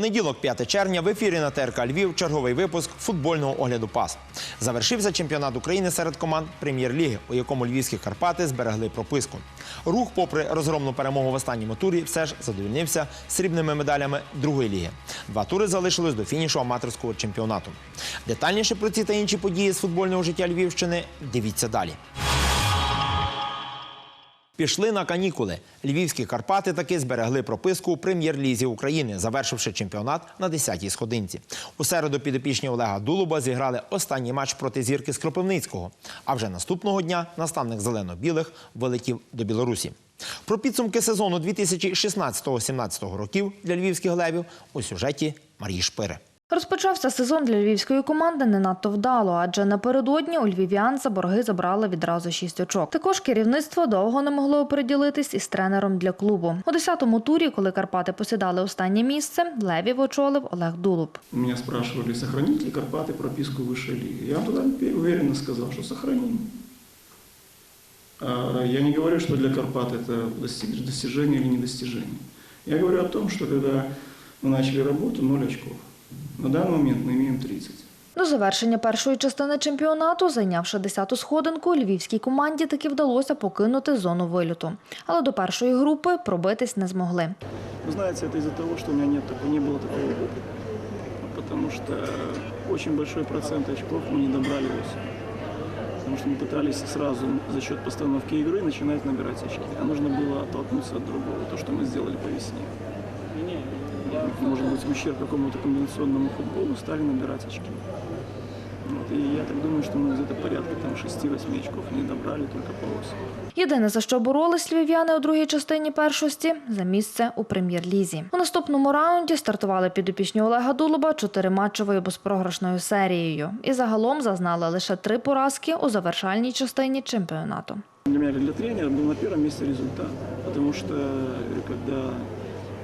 Понеділок, 5 червня, в ефірі на ТРК Львів черговий випуск футбольного огляду ПАС. Завершився чемпіонат України серед команд прем'єр-ліги, у якому львівські Карпати зберегли прописку. Рух, попри розгромну перемогу в останньому турі, все ж задовільнився срібними медалями другої ліги. Два тури залишились до фінішу аматорського чемпіонату. Детальніше про ці та інші події з футбольного життя Львівщини дивіться далі. Пішли на канікули. Львівські Карпати таки зберегли прописку у прем'єр-лізі України, завершивши чемпіонат на 10-й сходинці. У середу підопічні Олега Дулуба зіграли останній матч проти зірки з Кропивницького. А вже наступного дня наставник зелено-білих вилетів до Білорусі. Про підсумки сезону 2016-17 років для львівських левів у сюжеті Марії Шпири. Розпочався сезон для львівської команди не надто вдало, адже напередодні у львів'ян за борги забрали відразу шість очок. Також керівництво довго не могло оприділитись із тренером для клубу. У 10-му турі, коли Карпати посідали останнє місце, левів очолив Олег Дулуб. Меня спрашивали, сохранить ли Карпаты прописку высшей лиги. Я вам тогда уверенно сказал, что сохраним. А Я не говорю, что для Карпат это достиг- достижение или недостижение. Я говорю о том, что когда мы начали работу, 0 очков. На данный момент мы имеем 30. До завершення першої частини чемпіонату, зайнявши 10-ту сходинку, львівській команді таки вдалося покинути зону виліту. Але до першої групи пробитись не змогли. Вы знаете, это из-за того, что у меня нет такого, не было такого опыта. Потому что очень большой процент очков мы не добрали осенью. Потому что мы пытались сразу за счет постановки игры начинать набирать очки. А нужно было оттолкнуться от другого, то, что мы сделали по весне. Может быть, в ущерб какому-то комбинационному футболу стали набирать очки. Вот. И я так думаю, что мы где-то порядка там 6-8 очков не добрали только по осени. Єдине, за що боролись львів'яни у другій частині першості за місце у прем'єр-лізі. У наступному раунді стартували підопічні Олега Дулуба чотириматчевою безпрограшною серією і загалом зазнали лише три поразки у завершальній частині чемпіонату. Для меня, как для тренера, был на первом месте результат. Потому что, говорю, когда,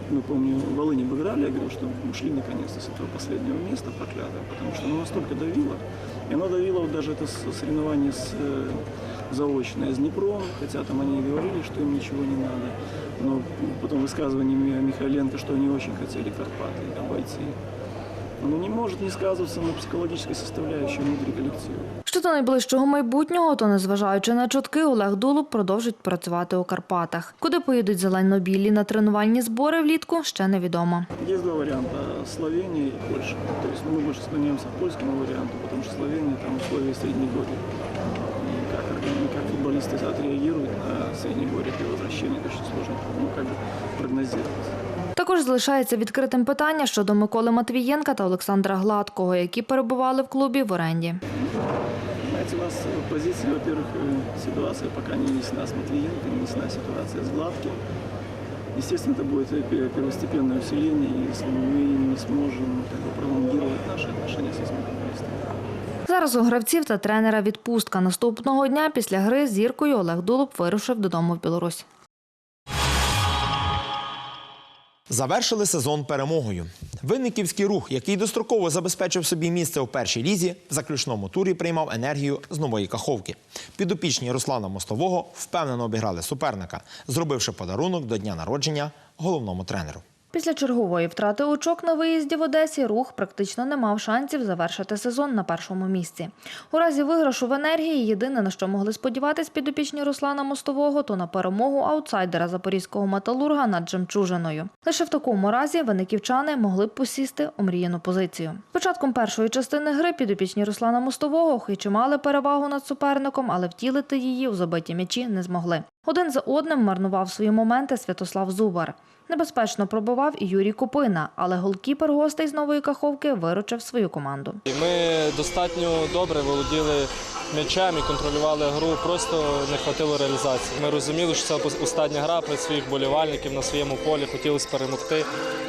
мы помню, в Волыне обыграли, я говорил, что ушли наконец-то с этого последнего места проклятого, потому что оно настолько давило. И оно давило вот даже это с- соревнование с, э, заочное с Днепром, хотя там они и говорили, что им ничего не надо. Но потом высказываниями Михайленко, что они очень хотели Карпаты обойти. Оно не может не сказываться на психологической составляющей внутри коллектива. Щодо найближчого майбутнього, то незважаючи на чутки, Олег Дулуб продовжить працювати у Карпатах. Куди поїдуть зелено-білі на тренувальні збори влітку, ще невідомо. Есть два варианта – Словения и Польша. То есть ну, мы больше склоняемся к польскому варианту, потому что Словения там условия Среднегорья. И как, органи- как футболисты отреагируют на Среднегорье при возвращении, это очень сложно ну, как бы прогнозировать. Також залишається відкритим питання щодо Миколи Матвієнка та Олександра Гладкого, які перебували в клубі в оренді. Знаете, у нас в позиции, во-первых, э, ситуация пока не ясна с Матвиенко, не ясна ситуация с Гладким. Естественно, это будет э, пе- первостепенное усиление, если мы не сможем как бы, пролонгировать наши отношения с этими футболистами. Зараз у гравців та тренера відпустка. Наступного дня після гри з зіркою Олег Дулуб вирушив додому в Білорусь. Завершили сезон перемогою. Винниківський рух, який достроково забезпечив собі місце у першій лізі, в заключному турі приймав енергію з нової каховки. Підопічні Руслана Мостового впевнено обіграли суперника, зробивши подарунок до дня народження головному тренеру. Після чергової втрати очок на виїзді в Одесі рух практично не мав шансів завершити сезон на першому місці. У разі виграшу в енергії єдине на що могли сподіватись підопічні Руслана Мостового, то на перемогу аутсайдера запорізького металурга над Жемчужиною. Лише в такому разі виниківчани могли б посісти омріяну позицію. Початком першої частини гри підопічні Руслана Мостового хоч і мали перевагу над суперником, але втілити її у забиті м'ячі не змогли. Один за одним марнував свої моменти Святослав Зубар. Небезпечно пробував і Юрій Купина, але голкіпер гостей з нової каховки виручив свою команду. Ми достатньо добре володіли м'ячем і контролювали гру, просто не хватило реалізації. Ми розуміли, що це остання гра при своїх болівальників на своєму полі, хотілося перемогти.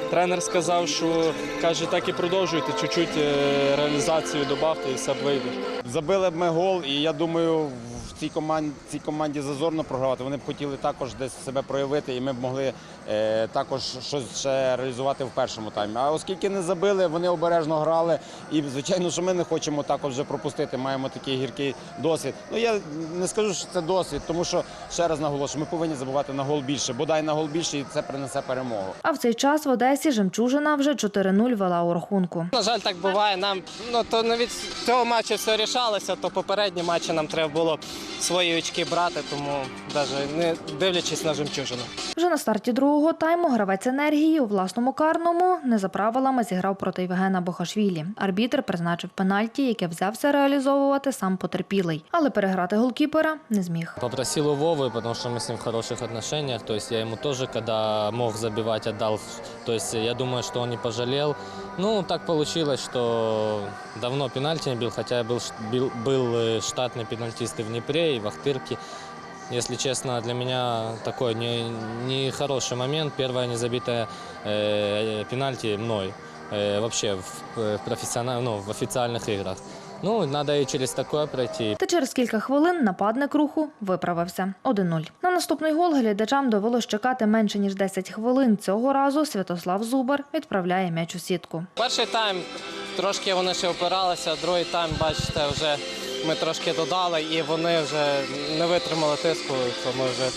Тренер сказав, що каже, так і продовжуйте, чуть-чуть е, реалізацію додавте і все вийде. Забили б ми гол, і я думаю, в цій команді, цій команді зазорно програвати. Вони б хотіли також десь себе проявити, і ми б могли е, також щось ще реалізувати в першому таймі. А оскільки не забили, вони обережно грали. І звичайно, що ми не хочемо також вже пропустити. Маємо такий гіркий досвід. Ну я не скажу, що це досвід, тому що ще раз наголошую, ми повинні забувати на гол більше, бодай на гол більше, і це принесе перемогу. А в цей час в Одесі жемчужина вже 4-0 вела у рахунку. На жаль, так буває. Нам ну то не від цього матчу все рішалося, то попередні матчі нам треба було свої очки брати, тому навіть не дивлячись на жемчужину. Вже на старті другого тайму гравець енергії у власному карному не за правилами зіграв проти Євгена Бохашвілі. Арбітр призначив пенальті, яке взявся реалізовувати сам потерпілий, але переграти голкіпера не зміг. Попросил у Вовы, потому что мы с ним в хороших отношениях. То есть я ему тоже, когда мог забивать, отдал. То есть я думаю, что он не пожалел. Ну, так получилось, что давно пенальти не бил, хотя я был, бил- был э, штатный пенальтист и в Днепре, и в Ахтырке. Если честно, для меня такой не, не хороший момент. Первая незабитая э, пенальти мной. э, вообще в, э, профессионал, ну, в официальных играх. Ну, надо и через такое пройти. Та через кілька хвилин нападник руху виправився 1-0. На наступний гол глядачам довелось чекати менше ніж 10 хвилин. Цього разу Святослав Зубар відправляє м'яч у сітку. Перший тайм трошки вони ще опиралися, другий тайм, бачите, вже ми трошки додали і вони вже не витримали тиску, то ми вже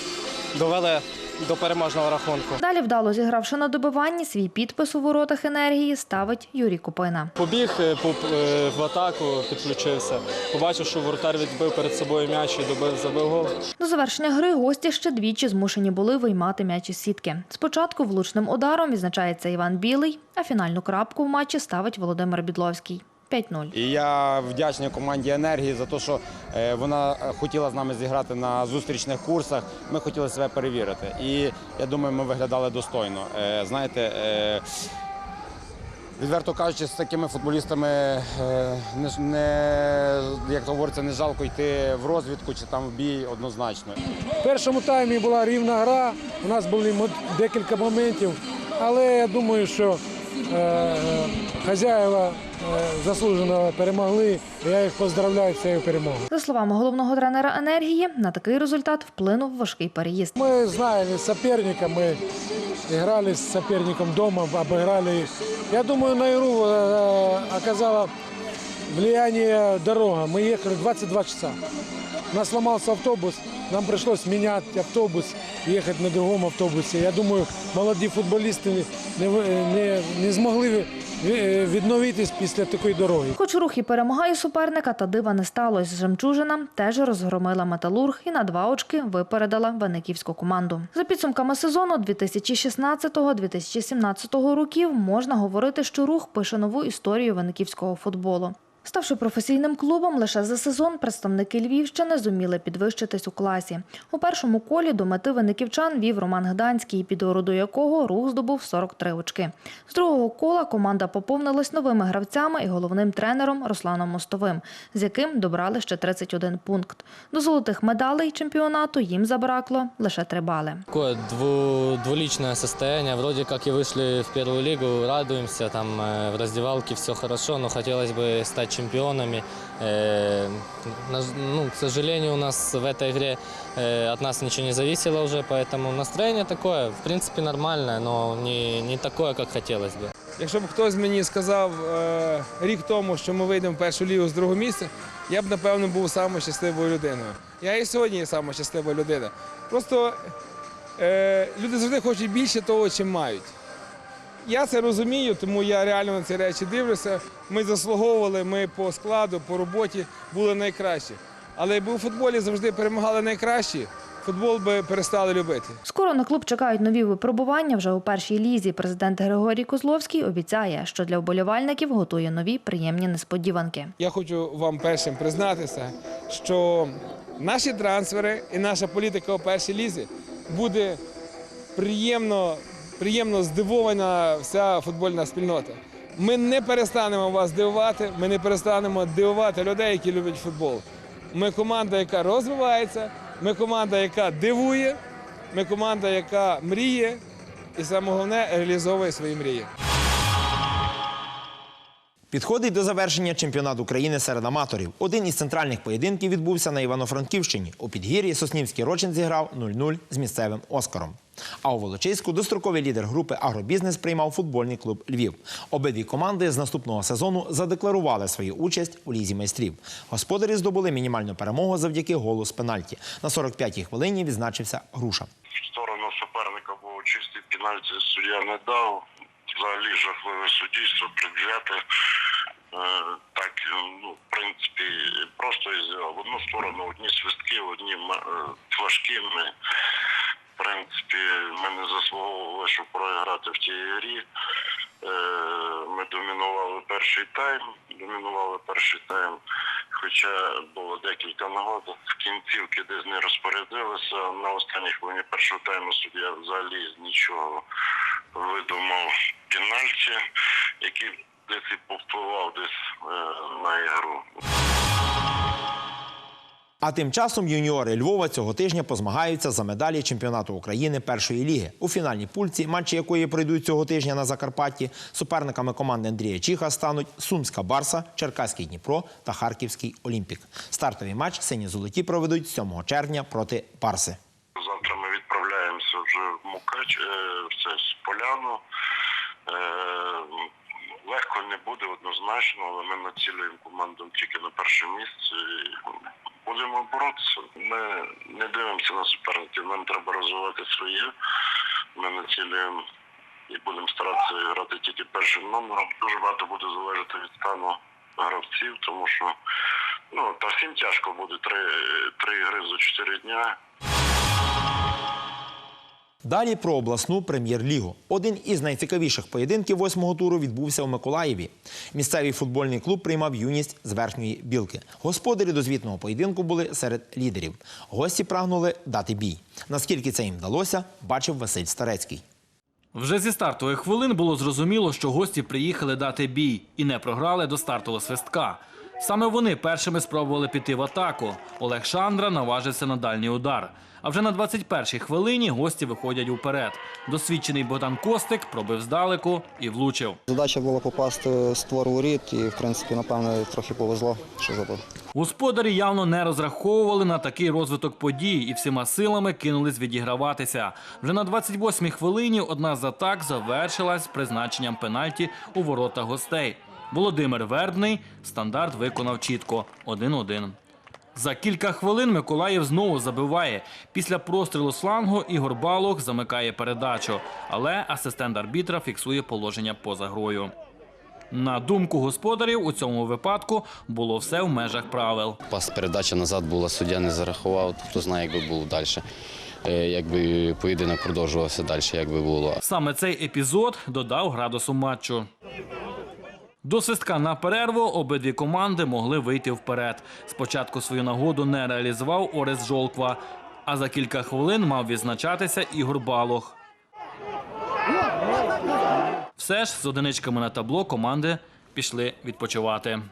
довели до переможного рахунку. Далі вдало зігравши на добиванні, свій підпис у воротах енергії ставить Юрій Купина. Побіг е, е, в атаку, підключився. Побачив, що воротар відбив перед собою м'яч і добив, забив гол. До завершення гри гості ще двічі змушені були виймати м'яч із сітки. Спочатку влучним ударом відзначається Іван Білий, а фінальну крапку в матчі ставить Володимир Бідловський. 5-0. І я вдячний команді енергії за те, що е, вона е, хотіла з нами зіграти на зустрічних курсах. Ми хотіли себе перевірити. І я думаю, ми виглядали достойно. Е, Знаєте, відверто кажучи, з такими футболістами не, не як то говориться, не жалко йти в розвідку чи там в бій однозначно. В першому таймі була рівна гра, у нас були декілька моментів, але я думаю, що хазяїва е, заслужено перемогли. і Я їх поздравляю з цією перемогою. За словами головного тренера енергії, на такий результат вплинув важкий переїзд. Мы знали соперника, мы играли с соперником дома, обыграли их. Я думаю, на игру э, оказала влияние дорога. Мы ехали 22 часа. У нас сломался автобус, нам пришлось менять автобус, ехать на другом автобусе. Я думаю, молоді футболісти не, не, не змогли відновитись після такої дороги. Хоч рух і перемагає суперника, та дива не сталося. Жемчужина теж розгромила металург і на два очки випередила вениківську команду. За підсумками сезону 2016-2017 років можна говорити, що рух пише нову історію вениківського футболу. Ставши професійним клубом, лише за сезон представники Львівщини зуміли підвищитись у класі. У першому колі до мети виниківчан вів Роман Гданський, під ороду якого рух здобув 43 очки. З другого кола команда поповнилась новими гравцями і головним тренером Русланом Мостовим, з яким добрали ще 31 пункт. До золотих медалей чемпіонату їм забракло лише три бали. Такое дву, двуличное состояние. Вроде как и вышли в первую лигу, радуемся, там э, в раздевалке все хорошо, но хотелось бы стать чемпионами. Э, на ж- ну, к сожалению, у нас в этой игре э, от нас ничего не зависело уже, поэтому настроение такое, в принципе, нормальное, но не, не такое, как хотелось бы. Якщо б хтось мені сказав е, рік тому, що ми вийдемо в першу лігу з другого місця, я б напевно був самою щасливою людиною. Я і сьогодні є сама щаслива людина. Просто е, люди завжди хочуть більше того, чим мають. Я це розумію, тому я реально на ці речі дивлюся. Ми заслуговували, ми по складу, по роботі були найкращі. Але якби у футболі завжди перемагали найкращі, футбол би перестали любити. Скоро на клуб чекають нові випробування вже у першій лізі. Президент Григорій Козловський обіцяє, що для вболівальників готує нові приємні несподіванки. Я хочу вам першим признатися, що наші трансфери і наша політика у першій лізі буде приємно, приємно здивована вся футбольна спільнота. Ми не перестанемо вас дивувати, ми не перестанемо дивувати людей, які люблять футбол. Ми команда, яка розвивається, ми команда, яка дивує, ми команда, яка мріє і саме головне реалізовує свої мрії. Підходить до завершення чемпіонат України серед аматорів. Один із центральних поєдинків відбувся на Івано-Франківщині. У підгір'ї Соснівський Рочин зіграв 0-0 з місцевим Оскаром. А у Волочиську достроковий лідер групи Агробізнес приймав футбольний клуб Львів. Обидві команди з наступного сезону задекларували свою участь у лізі майстрів. Господарі здобули мінімальну перемогу завдяки голу з пенальті. На 45-й хвилині відзначився Груша. в сторону суперника був чистий пенальті, суддя не дав. Взагалі жахливе суддівство, предвзяте. Е, Так, ну, в принципі, просто із- в одну сторону одні свистки, одні е, флажки. Ми, в принципі, ми не заслуговували, щоб програти в тій грі. Е, Ми домінували перший тайм, домінували перший тайм, хоча було декілька нагод в кінцівки, десь не розпорядилися. На останній хвилині першого тайму суддя взагалі нічого видумав пенальті, який десь і повпливав десь е, на ігру. А тим часом юніори Львова цього тижня позмагаються за медалі чемпіонату України першої ліги. У фінальній пульці, матчі якої пройдуть цього тижня на Закарпатті, суперниками команди Андрія Чіха стануть Сумська Барса, Черкаський Дніпро та Харківський Олімпік. Стартовий матч сині золоті проведуть 7 червня проти Барси. Завтра ми відправляємося вже в Мукач, е, це з Поляну. Е, Легко не буде однозначно, але ми націлюємо команду тільки на перше місце. Будемо боротися. Ми не дивимося на суперників, нам треба розвивати своє. Ми націлюємо і будемо старатися грати тільки першим номером. Дуже багато буде залежати від стану гравців, тому що ну та всім тяжко буде три, три ігри за чотири дня. Далі про обласну прем'єр-лігу. Один із найцікавіших поєдинків восьмого туру відбувся у Миколаєві. Місцевий футбольний клуб приймав юність з верхньої білки. Господарі до звітного поєдинку були серед лідерів. Гості прагнули дати бій. Наскільки це їм вдалося, бачив Василь Старецький. Вже зі стартових хвилин було зрозуміло, що гості приїхали дати бій і не програли до стартового свистка. Саме вони першими спробували піти в атаку. Олег Шандра наважився на дальній удар. А вже на 21-й хвилині гості виходять уперед. Досвідчений Богдан Костик пробив здалеку і влучив. Задача була попасти в створ воріт і, в принципі, напевно, трохи повезло, що забив. Господарі явно не розраховували на такий розвиток подій і всіма силами кинулись відіграватися. Вже на 28-й хвилині одна з атак завершилась призначенням пенальті у ворота гостей. Володимир Вербний стандарт виконав чітко 1-1. За кілька хвилин Миколаїв знову забиває. Після прострілу з флангу Ігор Балох замикає передачу, але асистент арбітра фіксує положення поза грою. На думку господарів, у цьому випадку було все в межах правил. Пас передача назад була, суддя не зарахував, хто знає, якби було далі. Е, Якби поєдинок продовжувався далі, як би було. Саме цей епізод додав градусу матчу. До свистка на перерву обидві команди могли вийти вперед. Спочатку свою нагоду не реалізував Орес Жолква, а за кілька хвилин мав відзначатися Ігор Балох. Все ж з одиничками на табло команди пішли відпочивати.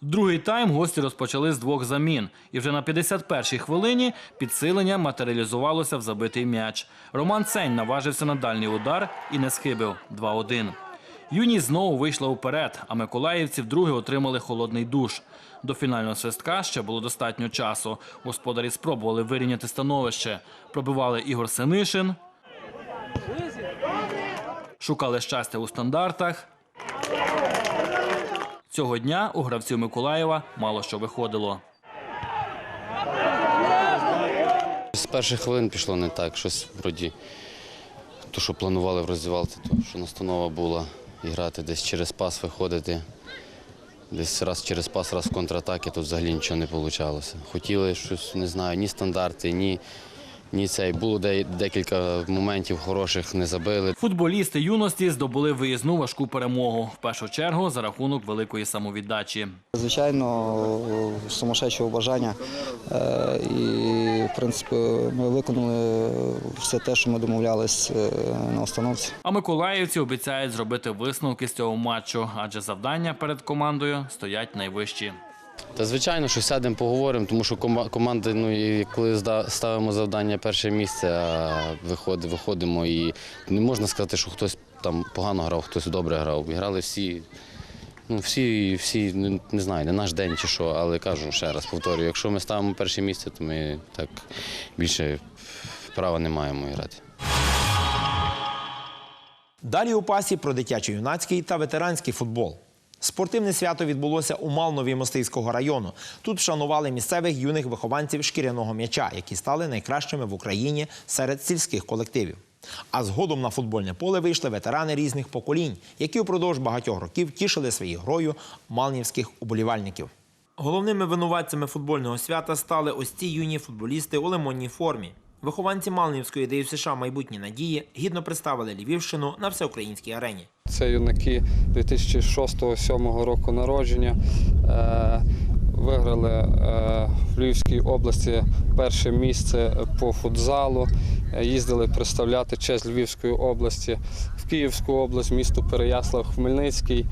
Другий тайм гості розпочали з двох замін. І вже на 51-й хвилині підсилення матеріалізувалося в забитий м'яч. Роман Цень наважився на дальній удар і не схибив 2-1. Юність знову вийшла вперед, а миколаївці вдруге отримали холодний душ. До фінального свистка ще було достатньо часу. Господарі спробували вирівняти становище. Пробивали Ігор Синишин. Шукали щастя у стандартах. Цього дня у гравців Миколаєва мало що виходило. З перших хвилин пішло не так. Щось вроді, то, що планували в роздівалці, то що настанова була і грати десь через пас виходити. Десь раз через пас, раз в контратаки, тут взагалі нічого не вийшло. Хотіли щось, не знаю, ні стандарти, ні, ні цей. Було декілька моментів хороших, не забили. Футболісти юності здобули виїзну важку перемогу. В першу чергу за рахунок великої самовіддачі. Звичайно, сумасшедшого бажання. Е, І, в принципі, ми виконали все те, що ми домовлялись е, на установці. А миколаївці обіцяють зробити висновки з цього матчу, адже завдання перед командою стоять найвищі. Та звичайно, що сядемо, поговоримо, тому що кома- команди, ну і коли ставимо завдання перше місце, а виходи- виходимо і не можна сказати, що хтось там погано грав, хтось добре грав. Грали всі Ну, всі, всі не, не знаю, не наш день чи що, але кажу ще раз, повторюю, якщо ми ставимо перше місце, то ми так більше права не маємо грати. Далі у пасі про дитячо-юнацький та ветеранський футбол. Спортивне свято відбулося у Малнові Мостиського району. Тут вшанували місцевих юних вихованців шкіряного м'яча, які стали найкращими в Україні серед сільських колективів. А згодом на футбольне поле вийшли ветерани різних поколінь, які упродовж багатьох років тішили своєю грою малнівських уболівальників. Головними винуватцями футбольного свята стали ось ці юні футболісти у лимонній формі. Вихованці Малнівської ДЮСШ майбутні надії гідно представили Львівщину на всеукраїнській арені. Це юнаки 2006-2007 року народження. Е, Виграли е, в Львівській області перше місце по футзалу. Е, Їздили представляти честь Львівської області в Київську область, місто Переяслав-Хмельницький. Е,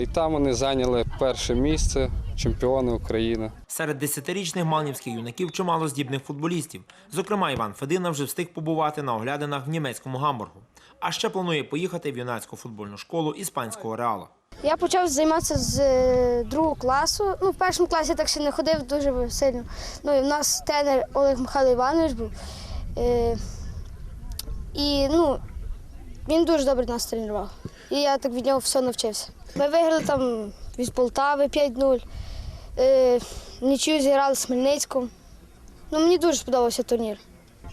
І там вони зайняли перше місце, чемпіони України. Серед десятирічних малнівських юнаків чимало здібних футболістів. Зокрема, Іван Федина вже встиг побувати на оглядинах в німецькому Гамбургу. А ще планує поїхати в юнацьку футбольну школу іспанського реала. Я почав займатися з е, другого класу. Ну, в першому класі так ще не ходив дуже сильно. Ну, і в нас тренер Олег Михайло Іванович був. Е, і ну, він дуже добре нас тренував. І я так від нього все навчився. Ми виграли там від Полтави 5-0. Е, нічию зіграли з Хмельницьком. Ну, мені дуже сподобався турнір.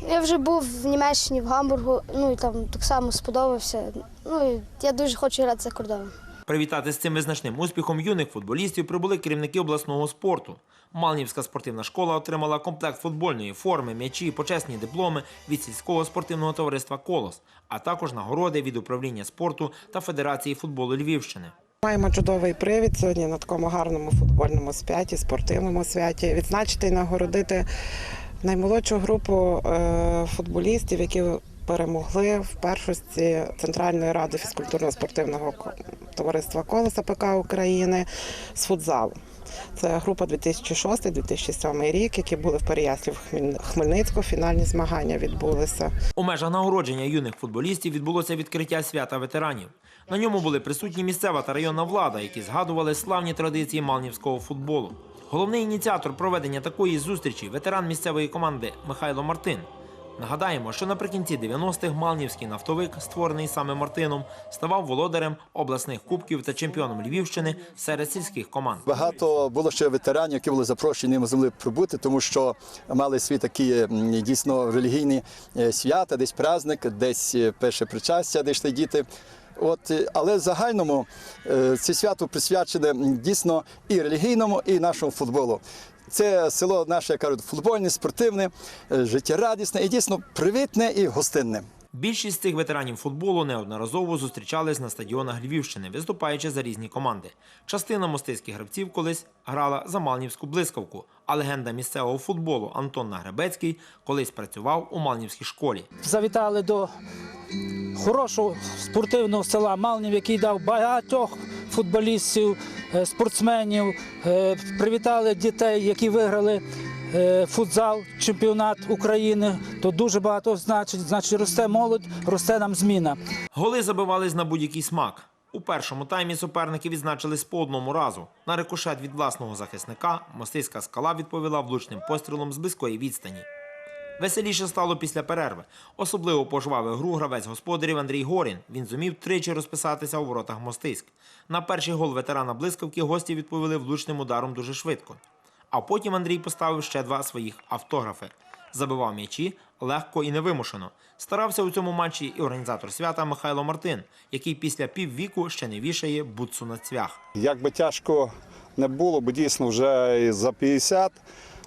Я вже був в Німеччині, в Гамбургу, ну і там так само сподобався. Ну і я дуже хочу грати за кордоном. Привітати з цим визначним успіхом юних футболістів прибули керівники обласного спорту. Малнівська спортивна школа отримала комплект футбольної форми, м'ячі, почесні дипломи від сільського спортивного товариства Колос, а також нагороди від управління спорту та Федерації футболу Львівщини. Маємо чудовий привід сьогодні на такому гарному футбольному святі, спортивному святі. Відзначити і нагородити наймолодшу групу е, футболістів, які перемогли в першості Центральної ради фізкультурно-спортивного товариства Колеса ПК України з футзалу. Це група 2006-2007 рік, які були в Переяслі в Хмель- Хмельницьку. Фінальні змагання відбулися. У межах нагородження юних футболістів відбулося відкриття свята ветеранів. На ньому були присутні місцева та районна влада, які згадували славні традиції малнівського футболу. Головний ініціатор проведення такої зустрічі ветеран місцевої команди Михайло Мартин. Нагадаємо, що наприкінці 90-х Малнівський нафтовик, створений саме Мартином, ставав володарем обласних кубків та чемпіоном Львівщини серед сільських команд. Багато було ще ветеранів, які були запрошені ми змогли прибути, тому що мали свій такі дійсно релігійні е, свята, десь праздник, десь е, перше причастя, де йшли діти. От, е, але в загальному це свято присвячене дійсно і релігійному, і нашому футболу. Це село наше, як кажуть, футбольне, спортивне, е, життєрадісне і дійсно привітне і гостинне. Більшість цих ветеранів футболу неодноразово зустрічались на стадіонах Львівщини, виступаючи за різні команди. Частина мостиських гравців колись грала за Малнівську блискавку, а легенда місцевого футболу Антон Нагребецький колись працював у Малнівській школі. завітали до хорошого спортивного села Малнів, який дав багатьох футболістів, е, спортсменів. Е, Привітали дітей, які виграли футзал, чемпіонат України. То дуже багато значить. Значить, росте молодь, росте нам зміна. Голи забивались на будь-який смак. У першому таймі суперники відзначились по одному разу. На рикошет від власного захисника мостиська скала відповіла влучним пострілом з близької відстані. Веселіше стало після перерви. Особливо пожвавив гру гравець господарів Андрій Горін. Він зумів тричі розписатися у воротах мостиськ. На перший гол ветерана блискавки гості відповіли влучним ударом дуже швидко. А потім Андрій поставив ще два своїх автографи. Забивав м'ячі легко і невимушено. Старався у цьому матчі і організатор свята Михайло Мартин, який після піввіку ще не вішає бутсу на цвях. Як би тяжко не було, бо дійсно вже і за 50,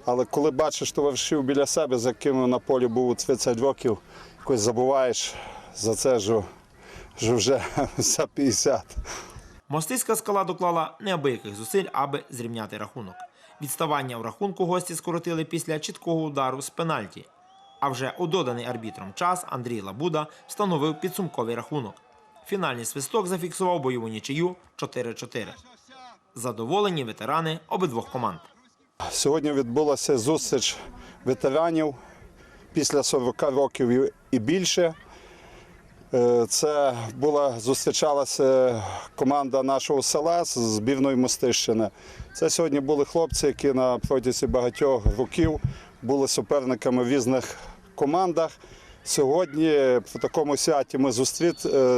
але коли бачиш товаришів біля себе, за якими на полі був 30 років, якось забуваєш за це, що, що вже за 50. Мостиська скала доклала неабияких зусиль, аби зрівняти рахунок. Відставання в рахунку гості скоротили після чіткого удару з пенальті. А вже у доданий арбітром час Андрій Лабуда встановив підсумковий рахунок. Фінальний свисток зафіксував бойову нічию 4-4. Задоволені ветерани обидвох команд. Сьогодні відбулася зустріч ветеранів після 40 років і- більше. Е, Це була зустрічалася команда нашого села з Бівної Мостищини. Це сьогодні були хлопці, які на протязі багатьох років були суперниками в різних командах. Сьогодні по такому святі ми е,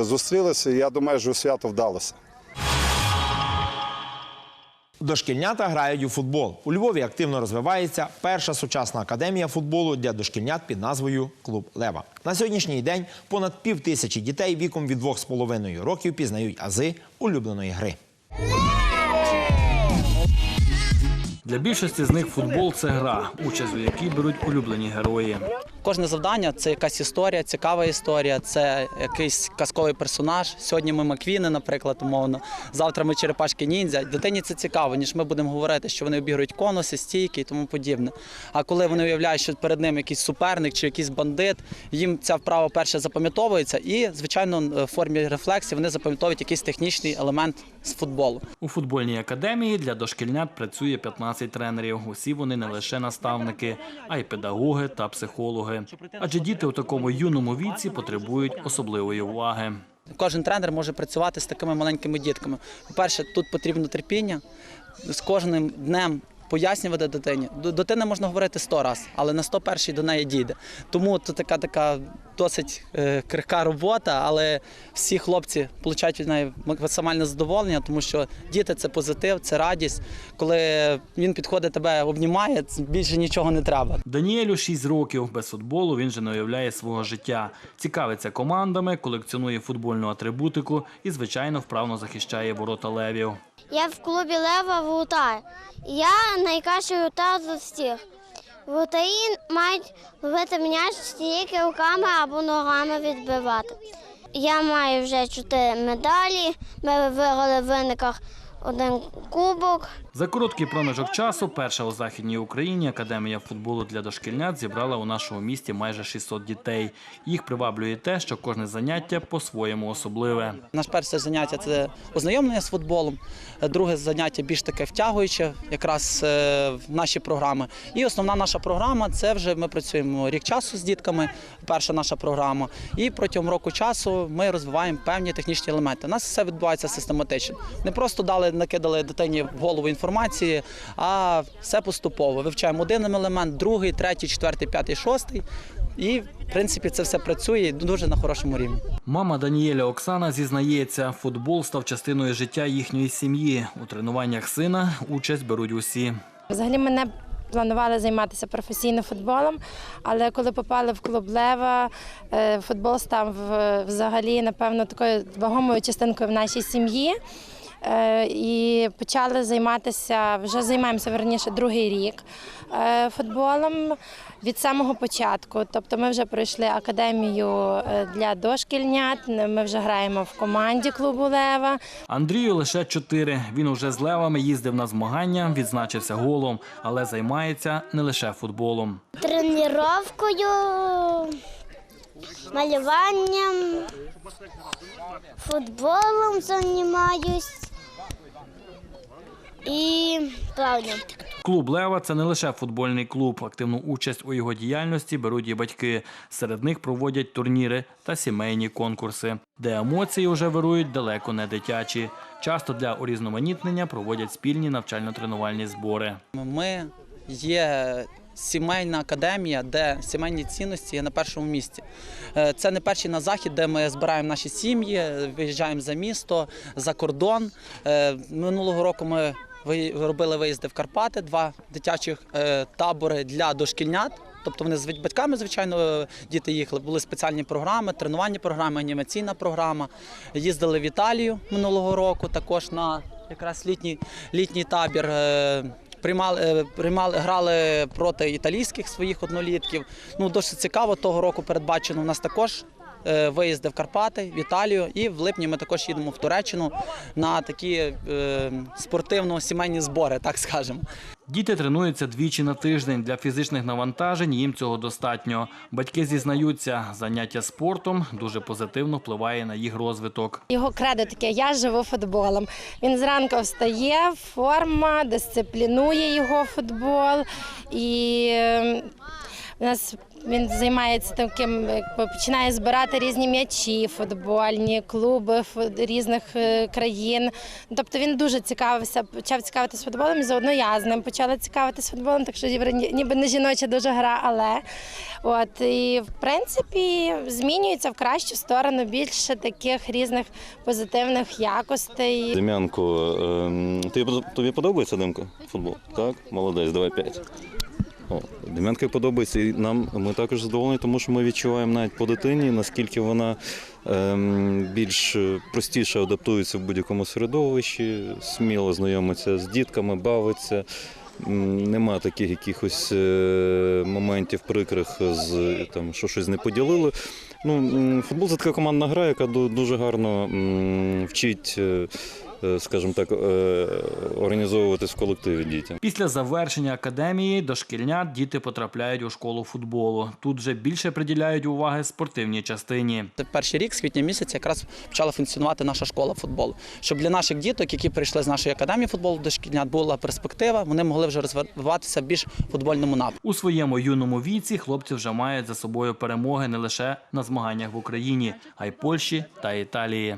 зустрілися, і я думаю, що свято вдалося. Дошкільнята грають у футбол. У Львові активно розвивається перша сучасна академія футболу для дошкільнят під назвою Клуб Лева. На сьогоднішній день понад пів тисячі дітей віком від 2,5 років пізнають ази улюбленої гри. Для більшості з них футбол це гра, участь у якій беруть улюблені герої. Кожне завдання це якась історія, цікава історія, це якийсь казковий персонаж. Сьогодні ми Маквіни, наприклад, умовно. Завтра ми черепашки ніндзя. Дитині це цікаво, ніж ми будемо говорити, що вони обігрують конуси, стійки і тому подібне. А коли вони уявляють, що перед ним якийсь суперник чи якийсь бандит, їм ця вправа перше запам'ятовується, і звичайно в формі рефлексії вони запам'ятовують якийсь технічний елемент з футболу. У футбольній академії для дошкільнят працює 15 тренерів. Усі вони не лише наставники, а й педагоги та психологи. Адже діти у такому юному віці потребують особливої уваги. Кожен тренер може працювати з такими маленькими дітками. По-перше, тут потрібно терпіння. З кожним днем пояснювати дитині. До дитини можна говорити 100 разів, але на 101 до неї дійде. Тому це така така досить е, крихка робота, але всі хлопці отримують від неї максимальне задоволення, тому що діти це позитив, це радість. Коли він підходить тебе, обнімає, більше нічого не треба. Даніелю 6 років. Без футболу він же не уявляє свого життя. Цікавиться командами, колекціонує футбольну атрибутику і, звичайно, вправно захищає ворота левів. Я в клубі Лева Вултар. Я найкращий вратар з всіх. Вутаї мають ловити м'яч тільки руками або ногами відбивати. Я маю вже чотири медалі. Ми виграли в виниках один кубок. За короткий проміжок часу перша у західній Україні академія футболу для дошкільнят зібрала у нашому місті майже 600 дітей. Їх приваблює те, що кожне заняття по-своєму особливе. Наше перше заняття це ознайомлення з футболом. Друге заняття більш таке втягуюче, якраз е, в наші програми. І основна наша програма це вже ми працюємо рік часу з дітками. Перша наша програма. І протягом року часу ми розвиваємо певні технічні елементи. У нас все відбувається систематично. Не просто дали, накидали дитині в голову інформації, а все поступово. Вивчаємо один елемент, другий, третій, четвертий, п'ятий, шостий. І в принципі це все працює дуже на хорошому рівні. Мама Даніеля Оксана зізнається, футбол став частиною життя їхньої сім'ї. У тренуваннях сина участь беруть усі. Взагалі мене планували займатися професійно футболом, але коли попали в клуб Лева, е, футбол став е, взагалі, напевно, такою вагомою частинкою в нашій сім'ї. Е, І почали займатися, вже займаємося верніше другий рік е, футболом від самого початку. Тобто ми вже пройшли академію е, для дошкільнят, ми вже граємо в команді клубу Лева. Андрію лише чотири. Він уже з левами їздив на змагання, відзначився голом, але займається не лише футболом. Тренувкою, малюванням, футболом займаюсь і плаванням. Клуб Лева це не лише футбольний клуб. Активну участь у його діяльності беруть і батьки. Серед них проводять турніри та сімейні конкурси, де емоції вже вирують далеко не дитячі. Часто для урізноманітнення проводять спільні навчально-тренувальні збори. Ми є сімейна академія, де сімейні цінності є на першому місці. Е, Це не перший на захід, де ми збираємо наші сім'ї, виїжджаємо за місто, за кордон. Е, Минулого року ми робили виїзди в Карпати, два дитячих е, табори для дошкільнят. Тобто вони з батьками, звичайно, е, діти їхали. Були спеціальні програми, тренувальні програми, анімаційна програма. Їздили в Італію минулого року, також на якраз літній, літній табір. е, Приймали, приймали, грали проти італійських своїх однолітків. Ну, досить цікаво. Того року передбачено у нас також виїзди в Карпати, в Італію. І в липні ми також їдемо в Туреччину на такі е, спортивно-сімейні збори, так скажемо. Діти тренуються двічі на тиждень. Для фізичних навантажень їм цього достатньо. Батьки зізнаються, заняття спортом дуже позитивно впливає на їх розвиток. Його кредо таке я живу футболом. Він зранку встає, форма, дисциплінує його футбол. І е, У нас він займається таким, починає збирати різні м'ячі, футбольні, клуби різних е, країн. Тобто він дуже цікавився, почав цікавитися футболом, і заодно я з ним почала цікавитися футболом, так що ніби- не жіноча дуже гра, але от і в принципі змінюється в кращу сторону більше таких різних позитивних якостей. Дем'янко, ем, тобі, подобається Демко? Футбол? Так? Молодець, давай п'ять. Дем'янка подобається і нам ми також задоволені, тому що ми відчуваємо навіть по дитині, наскільки вона ем, більш простіше адаптується в будь-якому середовищі, сміло знайомиться з дітками, бавиться. Нема таких якихось е, моментів прикрих, з там, що щось не поділили. Ну, футбол це така командна гра, яка ду- дуже гарно вчить, е, скажімо так, е, організовуватись в колективі дітям. Після завершення академії дошкільнят діти потрапляють у школу футболу. Тут вже більше приділяють уваги спортивній частині. Це перший рік, з квітня місяця, якраз почала функціонувати наша школа футболу. Щоб для наших діток, які прийшли з нашої академії футболу до шкільнят, була перспектива, вони могли вже розвиватися в більш футбольному напрямку. У своєму юному віці хлопці вже мають за собою перемоги не лише на змаганнях в Україні, а й Польщі та Італії.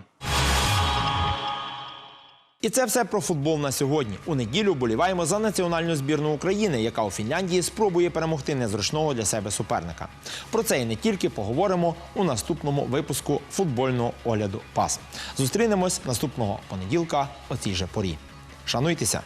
І це все про футбол на сьогодні. У неділю боліваємо за національну збірну України, яка у Фінляндії спробує перемогти незручного для себе суперника. Про це і не тільки поговоримо у наступному випуску футбольного огляду ПАС. Зустрінемось наступного понеділка о цій же порі. Шануйтеся!